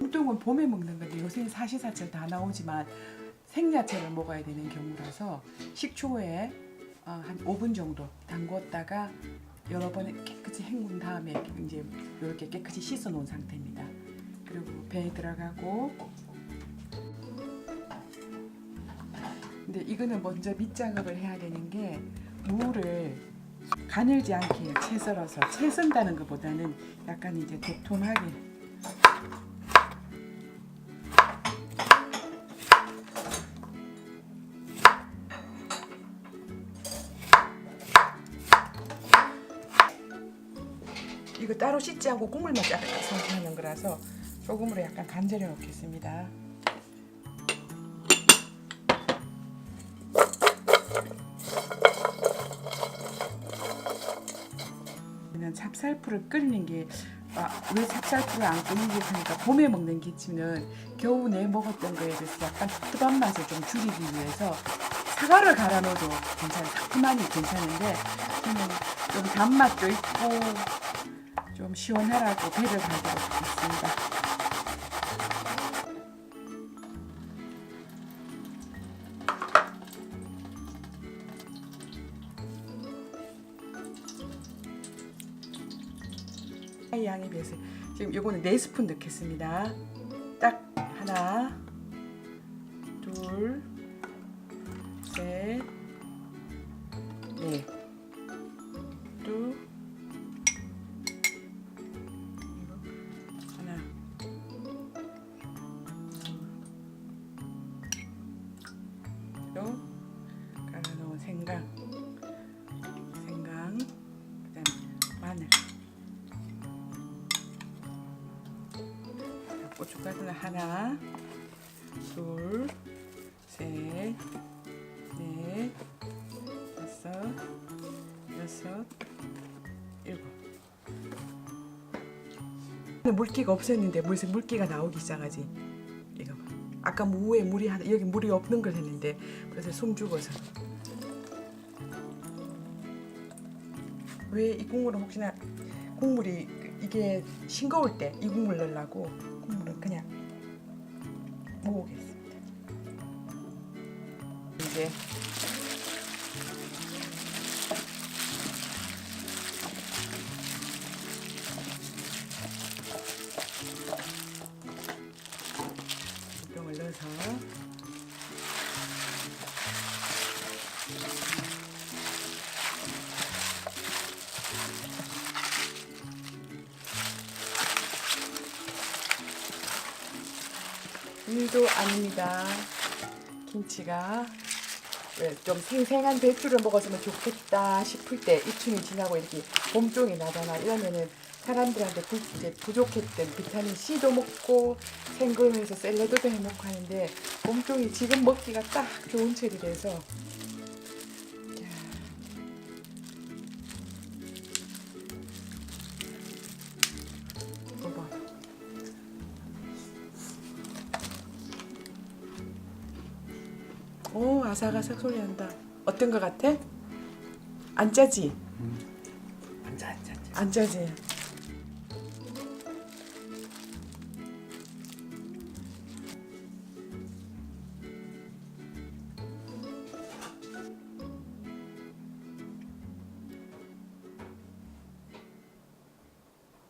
봄동은 봄에 먹는 건데 요새는 사시사철 다 나오지만 생야채를 먹어야 되는 경우라서 식초에 어, 한 5분 정도 담궜다가 여러 번 깨끗이 헹군 다음에 이제 이렇게 깨끗이 씻어 놓은 상태입니다. 그리고 배에 들어가고 근데 이거는 먼저 밑작업을 해야 되는 게 무를 가늘지 않게 채 썰어서 채 썬다는 것보다는 약간 이제 도톰하게 이거 따로 씻지 않고 국물만 쫙 선택하는 거라서 소금으로 약간 간절여 놓겠습니다. 는 찹쌀풀을 끓이는 게 아, 왜 찹쌀풀을 안 끓이는지 하니까 봄에 먹는 김치는 겨우 내 먹었던 거에 비해서 약간 텁텁한 맛을 좀 줄이기 위해서 사과를 갈아 넣어도 괜찮아요. 상큼하니 괜찮은데 저는 좀 단맛도 있고 좀 시원하라고 배를 갈도록 했습니다. 이 양에 비해서 지금 요거는 네 스푼 넣겠습니다. 딱 하나, 둘, 셋, 또 갈아 놓은 생강, 생강, 그다음 마늘. 고춧가루는 하나, 둘, 셋, 넷, 다섯, 여섯, 일곱. 물기가 없었는데 물에서 물기가 나오기 시작하지. 아까 무에 물이 하나 여기 물이 없는 걸 했는데 그래서 숨 죽어서. 왜 이 국물은 혹시나 국물이 이게 싱거울 때 이 국물 넣으려고 국물은 그냥 먹어보겠습니다. 이제 일도 아닙니다. 김치가 예, 좀 생생한 배추를 먹었으면 좋겠다 싶을 때 입춘이 지나고 이렇게 봄종이 나거나 이러면은 사람들한테 부, 이제 부족했던 비타민 C도 먹고 생근해서 샐러드도 해 먹고 하는데 봄종이 지금 먹기가 딱 좋은 철이라서 아삭아삭 소리 난다. 어떤 거 같아? 안 짜지? 앉아 앉아 앉아. 안 짜지?